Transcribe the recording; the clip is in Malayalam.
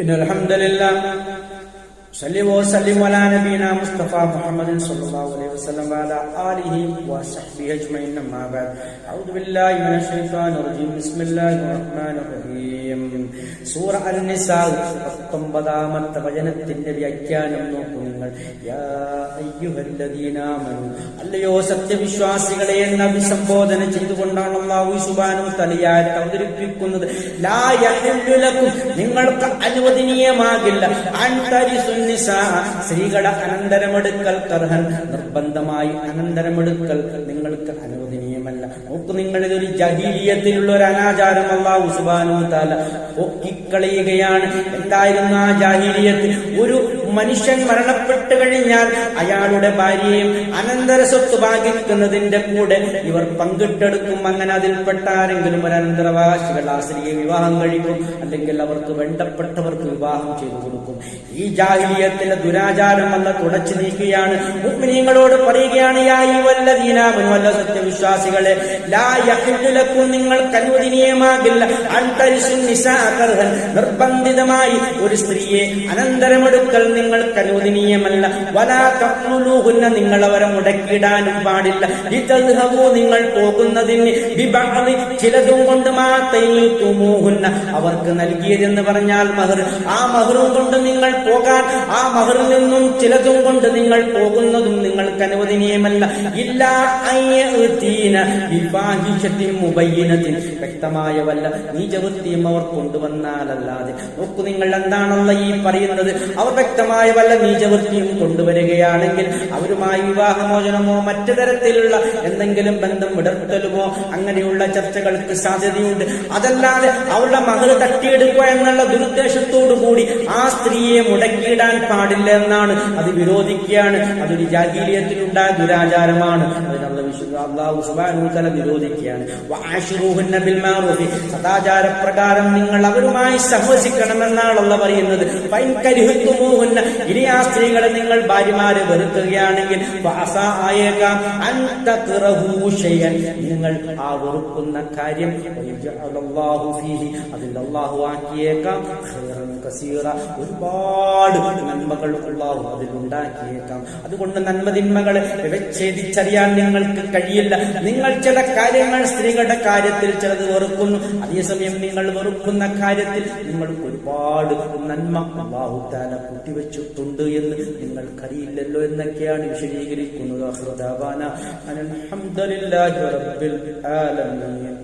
إن الحمد لله صلي وسلم على نبينا مصطفى محمد صلى الله عليه وسلم وعلى آله وصحبه أجمعين أما بعد أعوذ بالله من الشيطان الرجيم بسم الله الرحمن الرحيم സൂറ അൽ നിസാ പത്തൊമ്പതാമത്തെ വചനത്തിന്റെ വ്യാഖ്യാനം നോക്കൂ നിങ്ങൾ യാ അയ്യുഹല്ലദീന ആമനു അല്ലയോ സത്യവിശ്വാസികളെ എന്ന് അഭിസംബോധന ചെയ്തുകൊണ്ടാണ് അള്ളാഹു സുബാനും തലയായിട്ട് അവതരിപ്പിക്കുന്നത് ലാ യഹില്ലു ലക്കും നിങ്ങൾക്ക് അനുവദനീയമാകില്ല അൻതരിസുൻ നിസാ സ്ത്രീകളുടെ അനന്തരമെടുക്കൽ കർഹൻ. നിർബന്ധമായി അനന്തരമെടുക്കൽ നിങ്ങൾക്ക് അനുവദനീയമല്ല. നോക്ക് നിങ്ങളുടെ ഒരു ജഹീലിയത്തിലുള്ള ഒരു അനാചാരം അള്ളാഹു സുബാനു താല ഒക്കിക്കളയുകയാണ് എന്തായിരുന്നു ആ ജാഹീലിയത്തിൽ ഒരു മനുഷ്യൻ മരണപ്പെട്ടു കഴിഞ്ഞാൽ അയാളുടെ ഭാര്യയും അനന്തര സ്വത്ത് ഭാഗിക്കുന്നതിന്റെ കൂടെ ഇവർ പങ്കിട്ടെടുക്കും. അങ്ങനെ അതിൽപ്പെട്ട ആരെങ്കിലും ഒരു അനന്തരവാസികൾ ആ സ്ത്രീയെ വിവാഹം കഴിക്കും. അല്ലെങ്കിൽ അവർക്ക് വേണ്ടപ്പെട്ടവർക്ക് വിവാഹം ചെയ്തു കൊടുക്കും. ഈ ജാഹിലിയത്തിലെ ദുരാചാരം വന്ന തുടച്ചു നീക്കുകയാണ്. മുഗ്മിനിയങ്ങളോട് പറയുകയാണ് വല്ല സത്യവിശ്വാസികളെ ലാ യഹില്ലുലക്കും നിങ്ങൾക്ക് അനുവദനീയമാകില്ല. നിർബന്ധിതമായി ഒരു സ്ത്രീയെ അനന്തരമെടുക്കൽ നിങ്ങൾക്ക് അനുവദനീയമല്ല. വലാ തഖ്ലുലൂഹുന്ന നിങ്ങൾ അവരെ മുടക്കിയിടാനും പാടില്ല. നിങ്ങൾ പോകുന്നതിന് ചിലതും കൊണ്ട് മാതൈതുമൂഹുന്ന അവർക്ക് നൽകിയതെന്ന് പറഞ്ഞാൽ മഹർ. ആ മഹറും കൊണ്ട് നിങ്ങൾ പോകാൻ ആ മഹറിൽ നിന്നും ചിലതും കൊണ്ട് നിങ്ങൾ പോകുന്നതും നിങ്ങൾക്ക് അനുവദനീയമല്ല. ഇല്ല വ്യക്തമായ വല്ല നീചവൃത്തിയും അവർ കൊണ്ടുവന്നാലല്ലാതെ. നോക്കു നിങ്ങൾ എന്താണല്ല ഈ പറയുന്നത്. അവർ വ്യക്തമായ വല്ല നീചവൃത്തിയും കൊണ്ടുവരികയാണെങ്കിൽ അവരുമായി വിവാഹമോചനമോ മറ്റു തരത്തിലുള്ള എന്തെങ്കിലും ബന്ധം വിടർത്തലുമോ അങ്ങനെയുള്ള ചർച്ചകൾക്ക് സാധ്യതയുണ്ട്. അതല്ലാതെ അവരുടെ മകൾ തട്ടിയെടുക്കുക എന്നുള്ള ദുരുദ്ദേശത്തോടു കൂടി ആ സ്ത്രീയെ മുടക്കിയിടാൻ പാടില്ല എന്നാണ്. അത് വിരോധിക്കുകയാണ്. അതൊരു ജാഗീരിയത്തിലുണ്ടായ ദുരാചാരമാണ്. അതിനുള്ള അള്ളാഹു മഅറൂഫി സദാചാരപ്രകാരം നിങ്ങൾ അവരുമായി സഹസിക്കണമെന്നാണല്ലോ പറയുന്നത്. ഇനി ആ സ്ത്രീകളെ നിങ്ങൾ ഭാര്യമാരെ വെറുക്കുകയാണെങ്കിൽ നിങ്ങൾ ആ വെറുക്കുന്ന കാര്യം ആക്കിയേക്കാം. ഒരുപാട് നന്മകൾ അല്ലാഹു അതിൽ ഉണ്ടാക്കിയേക്കാം. അതുകൊണ്ട് നന്മതിന്മകളെ വിവച്ഛേദിച്ചറിയാൻ നിങ്ങൾക്ക് കഴിയില്ല. നിങ്ങൾ ചില കാര്യങ്ങൾ സ്ത്രീകളുടെ കാര്യത്തിൽ ചിലത് വെറുക്കുന്നു. അതേസമയം നിങ്ങൾ വെറുക്കുന്ന കാര്യത്തിൽ നിങ്ങൾക്ക് ഒരുപാട് നന്മ അള്ളാഹു താല കൂട്ടിവെച്ചിട്ടുണ്ട് എന്ന് നിങ്ങൾക്കറിയില്ലല്ലോ എന്നൊക്കെയാണ് വിശദീകരിക്കുന്നത്. അഹ്റദാബാന അൽഹംദുലില്ലാഹി റബ്ബിൽ ആലമീൻ.